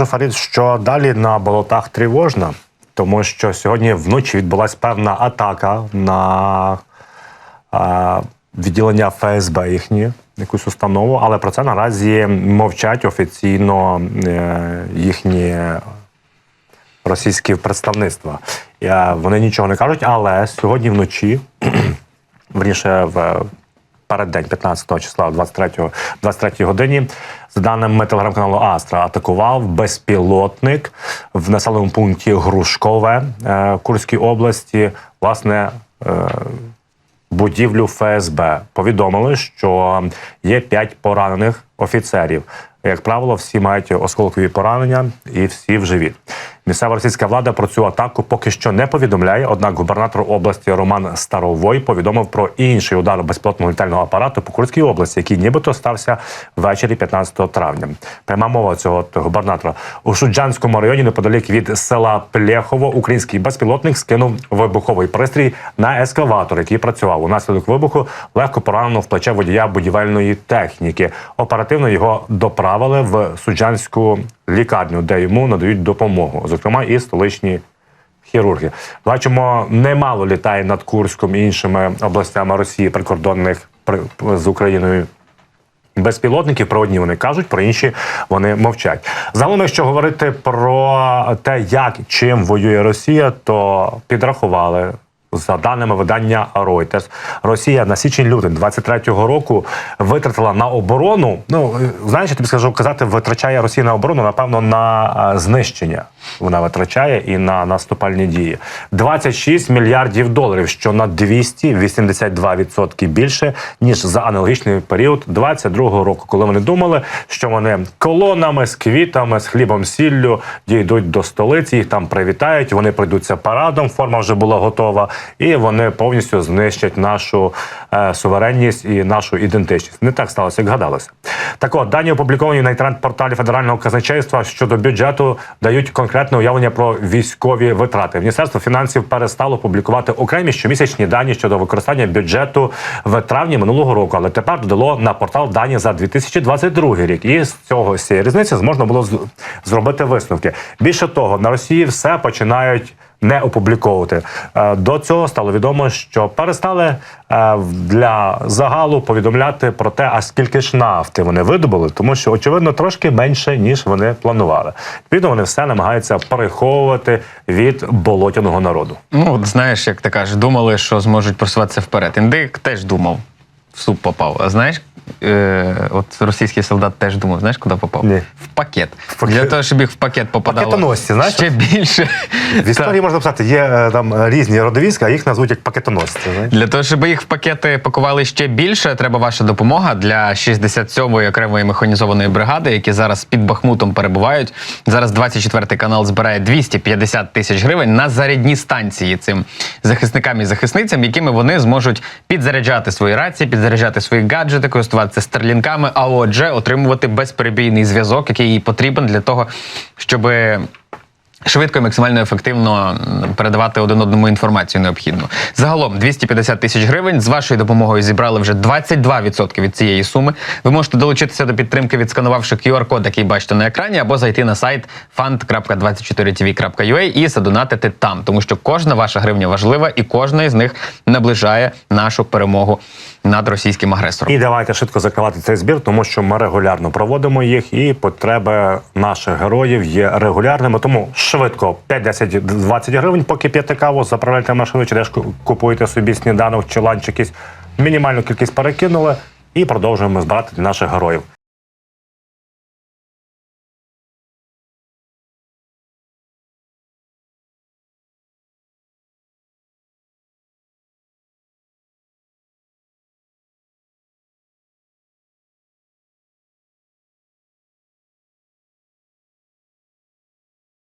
скажу, Фарід, що далі на болотах тривожно, тому що сьогодні вночі відбулася певна атака на а, відділення ФСБ їхні, якусь установу, але про це наразі мовчать офіційно е, їхні російські представництва. Я, вони нічого не кажуть, але сьогодні вночі, верніше в переддень 15 числа, о 23, 23 годині, за даними телеграм-каналу Астра, атакував безпілотник в населеному пункті Грушкове е, Курській області. Власне, е, будівлю ФСБ. Повідомили, що є п'ять поранених офіцерів. Як правило, всі мають осколкові поранення і всі в живіт. Місцева російська влада про цю атаку поки що не повідомляє. Однак губернатор області Роман Старовой повідомив про інший удар безпілотного літального апарату по Курській області, який нібито стався ввечері 15 травня. Пряма мова цього губернатора у Шуджанському районі, неподалік від села Плєхово, український безпілотник скинув вибуховий пристрій на ескаватор, який працював. Унаслідок вибуху легко поранено в плече водія будівельної техніки. Оперативно його доправили в Суджанську лікарню, де йому надають допомогу, зокрема і столичні хірурги. Бачимо, немало літає над Курськом і іншими областями Росії прикордонних з Україною. Безпілотників про одні вони кажуть, про інші вони мовчать. Загалом, якщо говорити про те, як чим воює Росія, то підрахували. За даними видання Reuters, Росія на січень лютень 23-го року витратила на оборону. Ну е, знаєш, я тобі скажу, казати, витрачає Росія на оборону, напевно, на е, знищення. Вона витрачає і на наступальні дії. 26 мільярдів доларів, що на 282% більше ніж за аналогічний період 22-го року, коли вони думали, що вони колонами з квітами, з хлібом, сіллю дійдуть до столиці, їх там привітають. Вони пройдуться парадом. Форма вже була готова, і вони повністю знищать нашу е, суверенність і нашу ідентичність. Не так сталося, як гадалося. Так от дані опубліковані на інтернет-порталі федерального казначейства щодо бюджету дають конкретне уявлення про військові витрати. Міністерство фінансів перестало публікувати окремі щомісячні дані щодо використання бюджету в травні минулого року, але тепер додало на портал дані за 2022 рік. І з цього з цієї різниці можна було зробити висновки. Більше того, на Росії все починають. Не опубліковувати Е, до цього стало відомо, що перестали е, для загалу повідомляти про те, а скільки ж нафти вони видобули, тому що очевидно трошки менше ніж вони планували. Відповідно, вони все намагаються переховувати від болотяного народу. Ну, от знаєш, як ти кажеш, думали, що зможуть просуватися вперед. Індик теж думав, в суп попав. А знаєш, е, от російський солдат теж думав, знаєш, куди попав? Ні. В пакет. пакет. Для того, щоб їх в пакет попадало Пакетоносці, знаєш? ще більше. В історії можна писати, є е, там е, різні родовійська, а їх назвуть як пакетоносці. знаєш. Для того, щоб їх в пакети пакували ще більше, треба ваша допомога для 67-ї окремої механізованої бригади, які зараз під Бахмутом перебувають. Зараз 24-й канал збирає 250 тисяч гривень на зарядні станції цим захисникам і захисницям, якими вони зможуть підзаряджати свої рації, підзаряджати свої гаджети, користуватися старлінками, а отже, отримувати безперебійний зв'язок, який їй потрібен для того, щоби. Швидко і максимально ефективно передавати один одному інформацію необхідну. Загалом 250 тисяч гривень з вашою допомогою зібрали вже 22% від цієї суми. Ви можете долучитися до підтримки, відсканувавши QR-код, який бачите на екрані, або зайти на сайт fund.24tv.ua і задонатити там, тому що кожна ваша гривня важлива, і кожна із них наближає нашу перемогу над російським агресором. І давайте швидко закривати цей збір, тому що ми регулярно проводимо їх, і потреби наших героїв є регулярними. Тому швидко 5, 10, 20 гривень, поки п'єте каву, заправляйте машину, чи десь купуєте собі сніданок чи ланч якийсь. Мінімальну кількість перекинули і продовжуємо збирати для наших героїв.